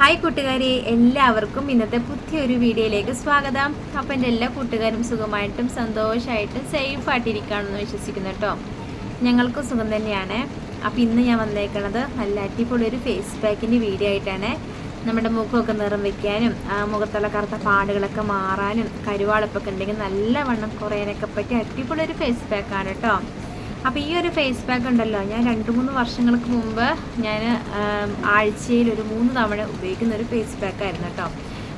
Hi കൂട്ടുകാരെ എല്ലാവർക്കും ഇന്നത്തെ പുതിയൊരു വീഡിയോയിലേക്ക് സ്വാഗതം. അപ്പം എന്റെ എല്ലാ കൂട്ടുകാരും സുഖമായിട്ടും സന്തോഷമായിട്ടും സേഫ് ആയിട്ടിരിക്കുകയാണെന്ന് വിശ്വസിക്കുന്നു കേട്ടോ. ഞങ്ങൾക്കും സുഖം തന്നെയാണ്. അപ്പം ഇന്ന് ഞാൻ വന്നേക്കണത് നല്ല അടിപൊളി ഒരു ഫേസ് പാക്കിന്റെ വീഡിയോ ആയിട്ടാണ്. നമ്മുടെ മുഖമൊക്കെ നിറം വെക്കാനും മുഖത്തുള്ള കറുത്ത പാടുകളൊക്കെ മാറാനും കരുവാളപ്പൊക്കെ ഉണ്ടെങ്കിൽ നല്ലവണ്ണം കുറയാനൊക്കെ പറ്റിയ അടിപൊളി ഒരു ഫേസ് പാക്കാണ് കേട്ടോ. അപ്പോൾ ഈ ഒരു ഫേസ് പാക്ക് ഉണ്ടല്ലോ ഞാൻ രണ്ട് മൂന്ന് വർഷങ്ങൾക്ക് മുമ്പ് ഞാൻ ആഴ്ചയിൽ ഒരു മൂന്ന് തവണ ഉപയോഗിക്കുന്ന ഒരു ഫേസ് പാക്ക് ആയിരുന്നു കേട്ടോ.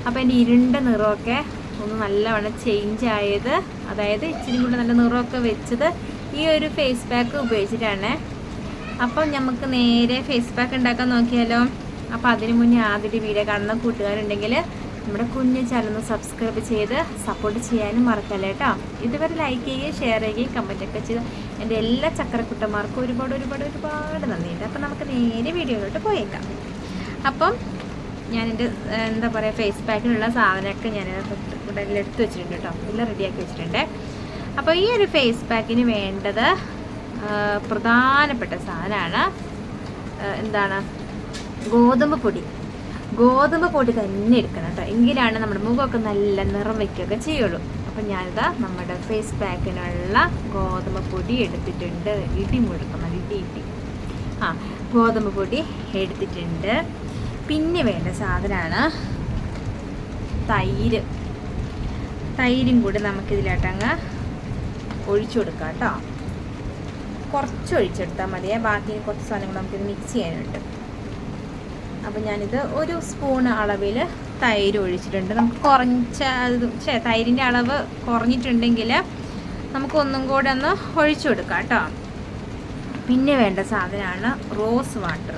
അപ്പോൾ എന്റെ ഇരുണ്ട നിറമൊക്കെ ഒന്ന് നല്ലവണ്ണം ചേഞ്ച് ആയത് അതായത് ഇച്ചിരി കൂടെ നല്ല നിറമൊക്കെ വെച്ചത് ഈ ഒരു ഫേസ് പാക്ക് ഉപയോഗിച്ചിട്ടാണ്. അപ്പം നമുക്ക് നേരെ ഫേസ് പാക്ക് ഉണ്ടാക്കാൻ നോക്കിയാലോ? അപ്പോൾ അതിന് മുന്നേ ആദ്യത്തെ വീഡിയോ കാണുന്ന കൂട്ടുകാരുണ്ടെങ്കിൽ നമ്മുടെ കുഞ്ഞ് ചാനൽ സബ്സ്ക്രൈബ് ചെയ്ത് സപ്പോർട്ട് ചെയ്യാനും മറക്കല്ല കേട്ടോ? ഇതുവരെ ലൈക്ക് ചെയ്യുകയും ഷെയർ ചെയ്യുകയും കമന്റൊക്കെ ചെയ്ത് എന്റെ എല്ലാ ചക്കരക്കുട്ടന്മാർക്കും ഒരുപാട് ഒരുപാട് ഒരുപാട് നന്ദിയുണ്ട്. അപ്പം നമുക്ക് നേരെ വീഡിയോയിലോട്ട് പോയേക്കാം. അപ്പം ഞാൻ എന്റെ എന്താ പറയുക ഫേസ് പാക്കിനുള്ള സാധനമൊക്കെ ഞാൻ ഇവിടെ എടുത്ത് വെച്ചിട്ടുണ്ട് കേട്ടോ. എല്ലാം റെഡിയാക്കി വെച്ചിട്ടുണ്ട്. അപ്പോൾ ഈ ഒരു ഫേസ് പാക്കിന് വേണ്ടത് പ്രധാനപ്പെട്ട സാധനമാണ് എന്താണ്? ഗോതമ്പ് പൊടി. ഗോതമ്പ് പൊടി തന്നെ എടുക്കണം കേട്ടോ. എങ്കിലാണ് നമ്മുടെ മുഖമൊക്കെ നല്ല നിറം വയ്ക്കുകയൊക്കെ ചെയ്യുള്ളൂ. അപ്പം ഞാനിതാ നമ്മുടെ ഫേസ് പാക്കിനുള്ള ഗോതമ്പ് പൊടി എടുത്തിട്ടുണ്ട്. ഇടി മുഴുക്കണം ഇടി ഇടി. ആ ഗോതമ്പ് പൊടി എടുത്തിട്ടുണ്ട്. പിന്നെ വേണ്ട സാധനമാണ് തൈര്. തൈരും കൂടി നമുക്കിതിലോട്ടങ്ങ് ഒഴിച്ചു കൊടുക്കാം കേട്ടോ. കുറച്ച് ഒഴിച്ചെടുത്താൽ മതിയേ. ബാക്കി കുറച്ച് സാധനങ്ങൾ നമുക്കിത് മിക്സ് ചെയ്യാനുണ്ട്. അപ്പോൾ ഞാനിത് ഒരു സ്പൂൺ അളവിൽ തൈര് ഒഴിച്ചിട്ടുണ്ട്. നമുക്ക് കുറഞ്ഞ ചേ തൈരിന്റെ അളവ് കുറഞ്ഞിട്ടുണ്ടെങ്കിൽ നമുക്ക് ഒന്നും കൂടെ ഒന്ന് ഒഴിച്ചു കൊടുക്കാം കേട്ടോ. പിന്നെ വേണ്ട സാധനമാണ് റോസ് വാട്ടർ.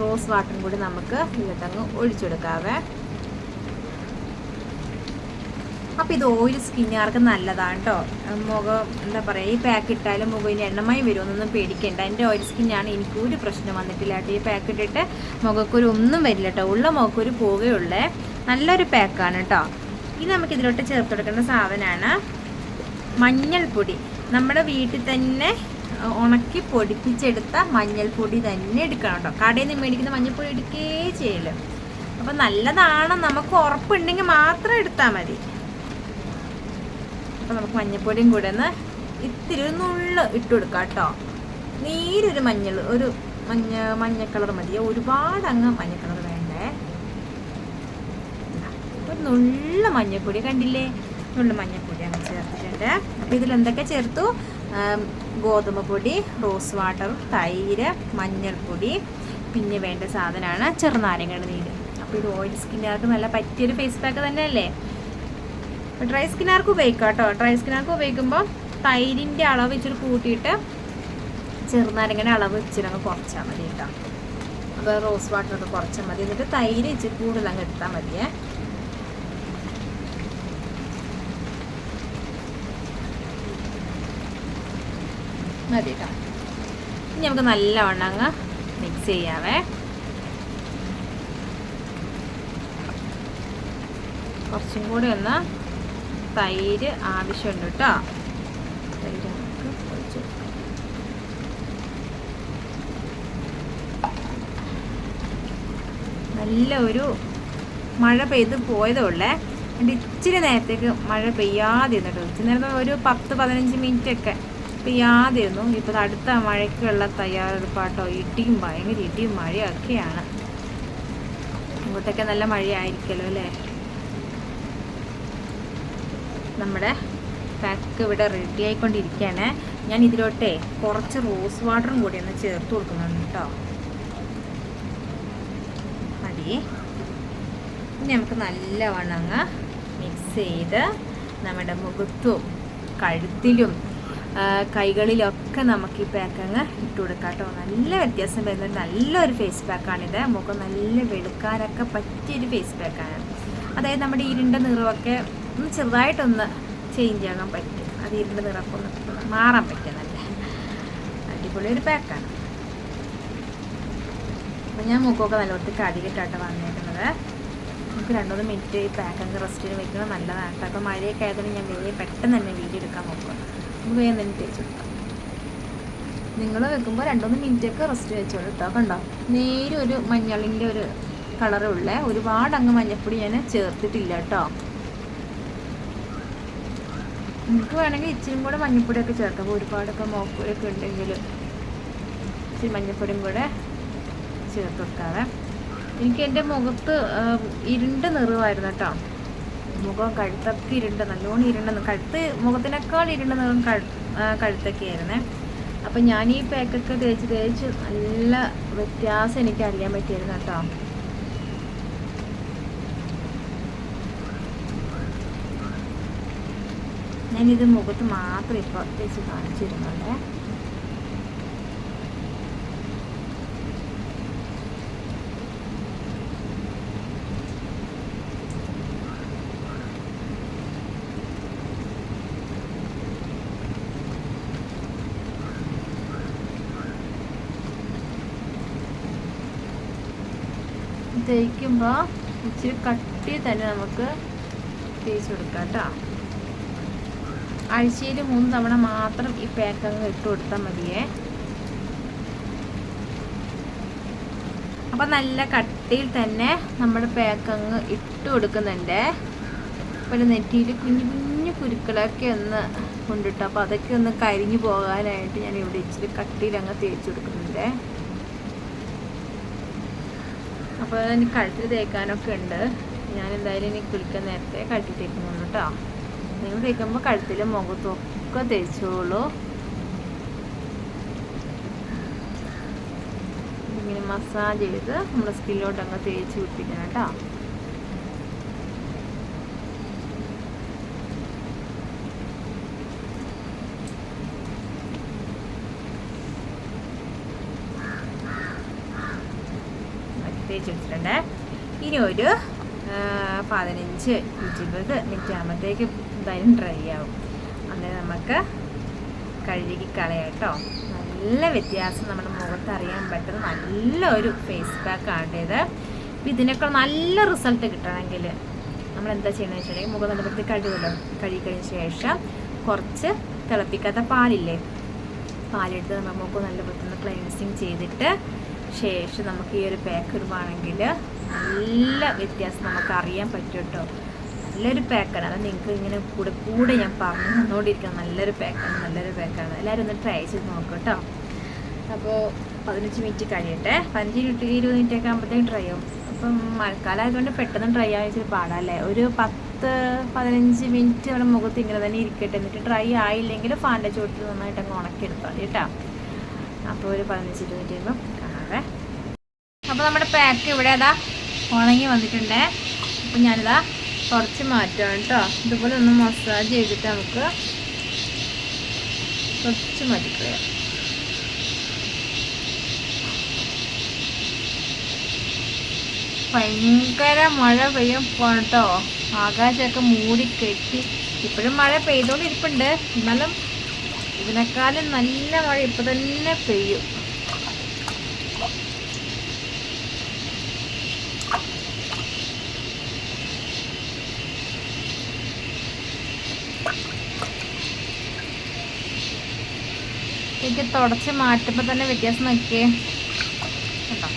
റോസ് വാട്ടറും കൂടി നമുക്ക് ഇതിലത്തങ്ങ് ഒഴിച്ചു കൊടുക്കാവേ. അപ്പോൾ ഇത് ഓയിൽ സ്കിന്നുകാർക്ക് നല്ലതാണ് കേട്ടോ മുഖം എന്താ പറയുക ഈ പാക്ക് ഇട്ടാലും മുഖത്തിന് എണ്ണമായി വരുമെന്നൊന്നും പേടിക്കേണ്ട. എന്റെ ഓയിൽ സ്കിന്നാണ് എനിക്ക് ഒരു പ്രശ്നം വന്നിട്ടില്ല കേട്ടോ ഈ പാക്ക് ഇട്ടിട്ട് മുഖക്കുരു ഒന്നും വരില്ല കേട്ടോ ഉള്ള മുഖക്കുരു പോവുകയുള്ളേ നല്ലൊരു പാക്കാണ് കേട്ടോ ഇത് നമുക്ക് ഇതിലോട്ട് ചേർത്ത് കൊടുക്കേണ്ട സാധനമാണ് മഞ്ഞൾപ്പൊടി. നമ്മുടെ വീട്ടിൽ തന്നെ ഉണക്കി പൊടിപ്പിച്ചെടുത്ത മഞ്ഞൾപ്പൊടി തന്നെ എടുക്കണം കേട്ടോ കടയിൽ നിന്ന് മേടിക്കുന്ന മഞ്ഞൾപ്പൊടി എടുക്കേ ചെയ്യൽ. അപ്പം നല്ലതാണ് നമുക്ക് ഉറപ്പുണ്ടെങ്കിൽ മാത്രം എടുത്താൽ മതി. അപ്പം നമുക്ക് മഞ്ഞൾപ്പൊടിയും കൂടെ ഒന്ന് ഇത്തിരി ഒരു നുള്ള് ഇട്ട് കൊടുക്കാം കേട്ടോ. നീരൊരു മഞ്ഞൾ ഒരു മഞ്ഞ മഞ്ഞ കളർ മതി. ഒരുപാട് അങ്ങ് മഞ്ഞ കളർ വേണ്ടേ. ഒരു നുള്ള മഞ്ഞൾപ്പൊടി കണ്ടില്ലേ? നുള്ള മഞ്ഞൾപ്പൊടി അങ്ങ് ചേർത്തിട്ടുണ്ട്. അപ്പോൾ ഇതിൽ എന്തൊക്കെ ചേർത്തു? ഗോതമ്പ് പൊടി റോസ് വാട്ടർ തൈര് മഞ്ഞൾപ്പൊടി പിന്നെ വേണ്ട സാധനമാണ് ചെറുനാരങ്ങയുടെ നീര്. അപ്പോൾ ഇത് ഓയിൽ സ്കിന്നുകാർക്ക് നല്ല പറ്റിയൊരു ഫേസ് പാക്ക് തന്നെയല്ലേ? ഡ്രൈ സ്കിന്നാർക്ക് ഉപയോഗിക്കാം കേട്ടോ. ഡ്രൈ സ്കിന്നാർക്ക് ഉപയോഗിക്കുമ്പോൾ തൈരിന്റെ അളവ് ഇച്ചിരി കൂട്ടിയിട്ട് ചെറുനാരങ്ങയുടെ അളവ് ഇച്ചിരി അങ്ങ് കുറച്ചാൽ മതി കേട്ടോ. അപ്പോൾ റോസ് വാട്ടർ ഒക്കെ കുറച്ചാൽ മതി. എന്നിട്ട് തൈര് ഇച്ചിരി കൂടുതൽ അങ്ങ് എടുത്താൽ മതിയേ. മതി കേട്ടോ. ഇനി നമുക്ക് നല്ലവണ്ണം അങ്ങ് മിക്സ് ചെയ്യാവേ. കുറച്ചും കൂടി ഒന്ന് തൈര് ആവശ്യമുണ്ട് കേട്ടോ. തൈര്. നല്ല ഒരു മഴ പെയ്ത് പോയതേ ഉള്ളേ. എന്റെ ഇച്ചിരി നേരത്തേക്ക് മഴ പെയ്യാതെ ഇരുന്നിട്ട് ഇച്ചിരി നേരത്തെ ഒരു പത്ത് പതിനഞ്ച് മിനിറ്റ് ഒക്കെ പെയ്യാതെ ഇരുന്നു ഇപ്പോൾ അടുത്ത മഴയ്ക്കുള്ള തയ്യാറെടുപ്പാട്ടോ. ഇടിയും ഭയങ്കര ഇടിയും മഴയൊക്കെയാണ്. ഇങ്ങോട്ടൊക്കെ നല്ല മഴയായിരിക്കല്ലോ അല്ലേ? നമ്മുടെ പാക്ക് ഇവിടെ റെഡി ആയിക്കൊണ്ടിരിക്കുകയാണ്. ഞാൻ ഇതിലോട്ടേ കുറച്ച് റോസ് വാട്ടറും കൂടി ഒന്ന് ചേർത്ത് കൊടുക്കുന്നുണ്ട് കേട്ടോ. മതി. ഇനി നമുക്ക് നല്ലവണ്ണം അങ്ങ് മിക്സ് ചെയ്ത് നമ്മുടെ മുഖത്തും കഴുത്തിലും കൈകളിലൊക്കെ നമുക്ക് ഈ പാക്ക് അങ്ങ് ഇട്ട് കൊടുക്കാം കേട്ടോ. നല്ല വ്യത്യാസം വരുന്ന നല്ലൊരു ഫേസ് പാക്കാണിത് മുഖം നല്ല വെളുക്കാനൊക്കെ പറ്റിയൊരു ഫേസ് പാക്കാണ് അതായത് നമ്മുടെ ഇരുണ്ട നിറമൊക്കെ ഒന്ന് ചെറുതായിട്ടൊന്ന് ചേഞ്ച് ആകാൻ പറ്റും. അത് ഇരുന്ന് നിറക്കൊന്ന് മാറാൻ പറ്റും നല്ല. അടിപൊളി ഒരു പാക്കാണ് അപ്പം ഞാൻ മുഖമൊക്കെ നല്ല ഒത്തിരി കഴുകിയിട്ടാണ് വന്നേക്കുന്നത്. നമുക്ക് രണ്ടുമൂന്ന് മിനിറ്റ് ഈ പാക്കൊക്കെ റെസ്റ്റിന് വെക്കുന്നത് നല്ലതാണ് കേട്ടോ. അപ്പോൾ മഴയൊക്കെ ആയതുകൊണ്ട് ഞാൻ വേഗം പെട്ടെന്ന് തന്നെ വീഡിയോ എടുക്കാൻ നോക്കും നമുക്ക് വേഗം തന്നെ തേച്ച് കൊടുക്കാം. നിങ്ങൾ വെക്കുമ്പോൾ രണ്ടുമൂന്ന് മിനിറ്റൊക്കെ റെസ്റ്റ് വെച്ചോളൂ കേട്ടോ. കണ്ടോ? നേരെ ഒരു മഞ്ഞളിന്റെ ഒരു കളറുള്ള ഒരുപാട് അങ്ങ് മഞ്ഞപ്പൊടി ഞാൻ ചേർത്തിട്ടില്ല കേട്ടോ. നിങ്ങൾക്ക് വേണമെങ്കിൽ ഇച്ചിരി കൂടെ മഞ്ഞപ്പൊടിയൊക്കെ ചേർക്കാം. ഒരുപാടൊക്കെ മോക്കൂരൊക്കെ ഉണ്ടെങ്കിൽ ഇച്ചിരി മഞ്ഞപ്പൊടിയും കൂടെ ചേർത്ത് കൊടുക്കാവേ. എനിക്ക് എന്റെ മുഖത്ത് ഇരുണ്ട നിറവായിരുന്നു കേട്ടോ. മുഖം കഴുത്തൊക്കെ ഇരുണ്ട നല്ലോണം ഇരുണ്ട കഴുത്ത് മുഖത്തിനേക്കാൾ ഇരുണ്ട നിറം കഴുത്തൊക്കെ ആയിരുന്നേ. അപ്പം ഞാൻ ഈ പാക്കൊക്കെ തേച്ച് തേച്ച് നല്ല വ്യത്യാസം എനിക്ക് അറിയാൻ പറ്റിയിരുന്നു കേട്ടോ. ഞാനിത് മുഖത്ത് മാത്രം ഇപ്പോൾ തേച്ച് കാണിച്ചിരുന്നുണ്ട്. തേക്കുമ്പോൾ ഇച്ചിരി കട്ടി തന്നെ നമുക്ക് തേച്ച് കൊടുക്കാം കേട്ടോ. ആഴ്ചയിൽ മൂന്ന് തവണ മാത്രം ഈ പാക്ക് അങ്ങ് ഇട്ട് കൊടുത്താൽ മതിയേ. അപ്പം നല്ല കട്ടിയിൽ തന്നെ നമ്മുടെ പാക്ക് അങ്ങ് ഇട്ട് കൊടുക്കുന്നുണ്ട്. അപ്പോൾ നെറ്റിയിൽ കുഞ്ഞു കുഞ്ഞു കുരുക്കളൊക്കെ ഒന്ന് കൊണ്ടിട്ട്. അപ്പോൾ അതൊക്കെ ഒന്ന് കരിഞ്ഞു പോകാനായിട്ട് ഞാൻ ഇവിടെ ഇച്ചിരി കട്ടിയിൽ അങ്ങ് തേച്ച് കൊടുക്കുന്നുണ്ട്. അപ്പോൾ ഇനി കഴുത്തിൽ തേക്കാനൊക്കെ ഉണ്ട്. ഞാൻ എന്തായാലും ഇനി കുളിക്കാൻ നേരത്തെ കഴുത്തിൽ തേക്കുന്നുണ്ട് കേട്ടോ. നിങ്ങൾ തേക്കുമ്പോൾ കഴുത്തിലും മുഖത്തും ഒക്കെ തേച്ചോളൂ ഇങ്ങനെ മസാജ് ചെയ്ത് നമ്മുടെ സ്കിന്നിലോട്ട് അങ്ങ് തേച്ച് പിടിപ്പിക്കണം കേട്ടോ. തേച്ച് ഇനി ഒരു പതിനഞ്ച് ഇരുപത് മിനിറ്റ് ആകുമ്പോഴത്തേക്ക് എന്തായാലും ഡ്രൈ ആവും. അന്നേരം നമുക്ക് കഴുകി കളയാം കേട്ടോ. നല്ല വ്യത്യാസം നമ്മുടെ മുഖത്ത് അറിയാൻ പറ്റുന്ന നല്ല ഒരു ഫേസ് പാക്ക് ആണ് ഇത്. അപ്പം ഇതിനൊക്കെ നല്ല റിസൾട്ട് കിട്ടണമെങ്കിൽ നമ്മൾ എന്താ ചെയ്യണമെന്ന് വെച്ചിട്ടുണ്ടെങ്കിൽ മുഖം നല്ല വൃത്തി കഴുകുമല്ലോ. കഴുകി കഴിഞ്ഞ ശേഷം കുറച്ച് തിളപ്പിക്കാത്ത പാലില്ലേ? പാലെടുത്ത് നമ്മുടെ മുഖം നല്ല വൃത്തി ക്ലൻസിങ് ചെയ്തിട്ട് ശേഷം നമുക്ക് ഈ ഒരു പാക്ക് ഇടുവാണെങ്കിൽ നല്ല വ്യത്യാസം നമുക്ക് അറിയാൻ പറ്റും കേട്ടോ. നല്ലൊരു പാക്കാണ് അത് നിങ്ങൾക്ക് ഇങ്ങനെ കൂടെ കൂടെ ഞാൻ പറഞ്ഞു തന്നുകൊണ്ടിരിക്കണം നല്ലൊരു പാക്കാണ് നല്ലൊരു പാക്കാണ് എല്ലാവരും ഒന്ന് ട്രൈ ചെയ്ത് നോക്കും കേട്ടോ അപ്പോൾ പതിനഞ്ച് മിനിറ്റ് കഴിയട്ടെ. പതിനഞ്ച് മിനിറ്റ് ഇരുപത് മിനിറ്റ് ഒക്കെ ആകുമ്പോഴത്തേക്കും ഡ്രൈ ആവും. അപ്പം മഴക്കാലം ആയതുകൊണ്ട് പെട്ടെന്ന് ഡ്രൈ ആയ ഇച്ചിരി പാടാല്ലേ? ഒരു പത്ത് പതിനഞ്ച് മിനിറ്റ് നമ്മുടെ മുഖത്ത് ഇങ്ങനെ തന്നെ ഇരിക്കട്ടെ. എന്നിട്ട് ഡ്രൈ ആയില്ലെങ്കിൽ ഫാന്റെ ചുവട്ടിൽ നന്നായിട്ട് അങ്ങ് ഉണക്കിയെടുത്താൽ കേട്ടോ അപ്പോൾ ഒരു പതിനഞ്ച് ഇരുപത് മിനിറ്റ് ആകുമ്പോൾ കാണാവേ. അപ്പോൾ നമ്മുടെ പാക്ക് ഇവിടെ അതാ ഉണങ്ങി വന്നിട്ടുണ്ട്. അപ്പം ഞാനിതാ കുറച്ച് മാറ്റാം കേട്ടോ. ഇതുപോലെ ഒന്ന് മസാജ് ചെയ്തിട്ട് നമുക്ക് കുറച്ച് മാറ്റിക്കളയാം ഭയങ്കര മഴ പെയ്യാൻ കേട്ടോ. ആകാശമൊക്കെ മൂടി കെട്ടി. ഇപ്പോഴും മഴ പെയ്തോണ്ടിരിപ്പുണ്ട്. എന്നാലും ഇതിനേക്കാളും നല്ല മഴ ഇപ്പം തന്നെ പെയ്യും. എനിക്ക് തുടച്ച് മാറ്റുമ്പോൾ തന്നെ വ്യത്യാസം നോക്കിയേ. കണ്ടോ?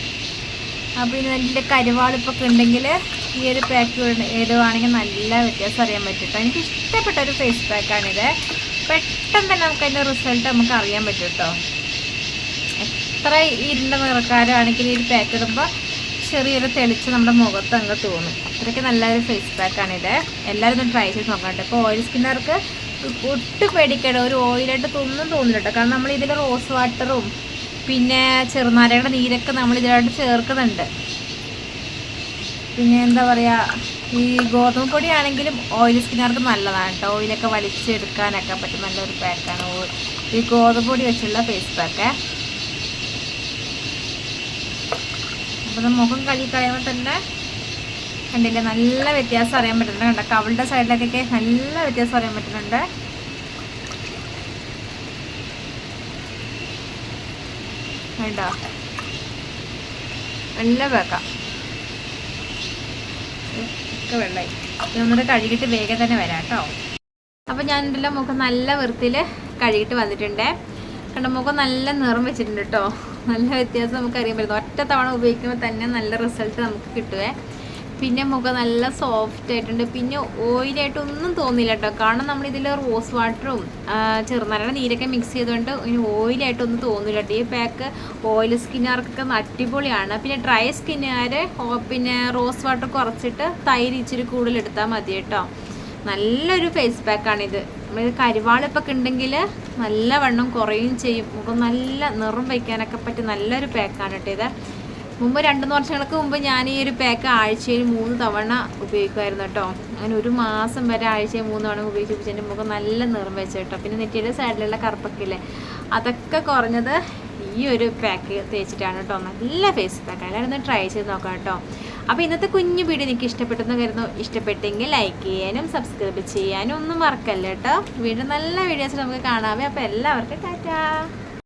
അപ്പോൾ ഇനി നല്ല കരുവാളിപ്പൊക്കെ ഉണ്ടെങ്കിൽ ഈ ഒരു പാക്ക് ഇടുവാണെങ്കിൽ നല്ല വ്യത്യാസം അറിയാൻ പറ്റും കേട്ടോ എനിക്ക് ഇഷ്ടപ്പെട്ട ഒരു ഫേസ് പാക്കാണിത് പെട്ടെന്ന് തന്നെ നമുക്ക് അതിന്റെ റിസൾട്ട് നമുക്ക് അറിയാൻ പറ്റും കേട്ടോ എത്ര ഇരുണ്ട നിറക്കാരാണെങ്കിൽ ഈ ഒരു പാക്ക് ഇടുമ്പോൾ ചെറിയൊരു തെളിച്ച് നമ്മുടെ മുഖത്ത് അങ്ങ് തോന്നും. അത്രയ്ക്ക് നല്ലൊരു ഫേസ് പാക്കാണിത് എല്ലാവരും ഒന്ന് ട്രൈ ചെയ്ത് നോക്കാം കേട്ടോ ഇപ്പോൾ ഓയിൽ സ്കിന്നർക്ക് ഒട്ടും പേടിക്കേണ്ട ഒരു ഓയിലായിട്ട് തൊന്നും തോന്നില്ല കാരണം നമ്മൾ ഇതിൽ റോസ് വാട്ടറും പിന്നെ ചെറുനാരയുടെ നീരൊക്കെ നമ്മൾ ഇതിലായിട്ട് ചേർക്കുന്നുണ്ട്. പിന്നെ എന്താ പറയുക ഈ ഗോതമ്പ് പൊടി ആണെങ്കിലും ഓയിൽ സ്കിന്നർക്ക് നല്ലതാണ് കേട്ടോ ഓയിലൊക്കെ വലിച്ചെടുക്കാനൊക്കെ പറ്റും നല്ലൊരു പാക്കാണ്. ഈ ഗോതമ്പ് പൊടി വെച്ചുള്ള ഫേസ് പാക്ക്. അപ്പം മുഖം കഴുകി കഴിയുമ്പോൾ തന്നെ കണ്ടില്ലേ? നല്ല വ്യത്യാസം അറിയാൻ പറ്റുന്നുണ്ട്. കണ്ടോ? കവളുടെ സൈഡിലൊക്കെ നല്ല വ്യത്യാസം അറിയാൻ പറ്റുന്നുണ്ട്. കണ്ടോ? നല്ല വേക്കാം. വെള്ളമായി ഒന്നുകൂടെ കഴുകിയിട്ട് വേഗം തന്നെ വരാം കേട്ടോ. ഞാൻ ഞാനുണ്ടല്ലോ മുഖം നല്ല വൃത്തിയിൽ കഴുകിട്ട് വന്നിട്ടുണ്ട്. കണ്ട? മുഖം നല്ല നിറം വെച്ചിട്ടുണ്ട് കേട്ടോ. നല്ല വ്യത്യാസം നമുക്ക് അറിയാൻ പറ്റുന്നു. ഒറ്റ തവണ ഉപയോഗിക്കുമ്പോൾ തന്നെ നല്ല റിസൾട്ട് നമുക്ക് കിട്ടുവേ. പിന്നെ മുഖം നല്ല സോഫ്റ്റ് ആയിട്ടുണ്ട്. പിന്നെ ഓയിലായിട്ട് ഒന്നും തോന്നില്ല കേട്ടോ കാരണം നമ്മളിതിൽ റോസ് വാട്ടറും ചെറുനാരയുടെ നീരൊക്കെ മിക്സ് ചെയ്തുകൊണ്ട് ഇനി ഓയിലായിട്ടൊന്നും തോന്നില്ല കേട്ടോ ഈ പാക്ക് ഓയിൽ സ്കിന്നുകാർക്കൊക്കെ അടിപൊളിയാണ്. പിന്നെ ഡ്രൈ സ്കിന്നുകാർ പിന്നെ റോസ് വാട്ടർ കുറച്ചിട്ട് തൈര് ഇച്ചിരി കൂടുതൽ എടുത്താൽ മതി കേട്ടോ നല്ലൊരു ഫേസ് പാക്കാണിത് നമ്മൾ കരിവാളിപ്പൊക്കെ ഉണ്ടെങ്കിൽ നല്ല വണ്ണം കുറയും ചെയ്യും. മുഖം നല്ല നിറം വയ്ക്കാനൊക്കെ പറ്റിയ നല്ലൊരു പാക്കാണ് കേട്ടോ ഇത്. മുമ്പ് രണ്ട് വർഷങ്ങൾക്ക് മുമ്പ് ഞാൻ ഈ ഒരു പാക്ക് ആഴ്ചയിൽ മൂന്ന് തവണ ഉപയോഗിക്കുമായിരുന്നു കേട്ടോ അങ്ങനെ ഒരു മാസം വരെ ആഴ്ചയിൽ മൂന്ന് തവണ ഉപയോഗിച്ച് എന്റെ മുഖം നല്ല നിറം വെച്ചു കേട്ടോ പിന്നെ നെറ്റിയുടെ സൈഡിലുള്ള കറുപ്പൊക്കെ അതൊക്കെ കുറഞ്ഞത് ഈ ഒരു പാക്ക് തേച്ചിട്ടാണ് കേട്ടോ നല്ല ഫേസ് പാക്ക് എല്ലാവരും ട്രൈ ചെയ്ത് നോക്കാം കേട്ടോ അപ്പോൾ ഇന്നത്തെ കുഞ്ഞു വീഡിയോ എനിക്ക് ഇഷ്ടപ്പെട്ടെന്ന് കരുതുന്നു. ഇഷ്ടപ്പെട്ടെങ്കിൽ ലൈക്ക് ചെയ്യാനും സബ്സ്ക്രൈബ് ചെയ്യാനും ഒന്നും മറക്കല്ല കേട്ടോ വീണ്ടും നല്ല വീഡിയോസ് നമുക്ക് കാണാമേ അപ്പോൾ എല്ലാവർക്കും ടാറ്റാ.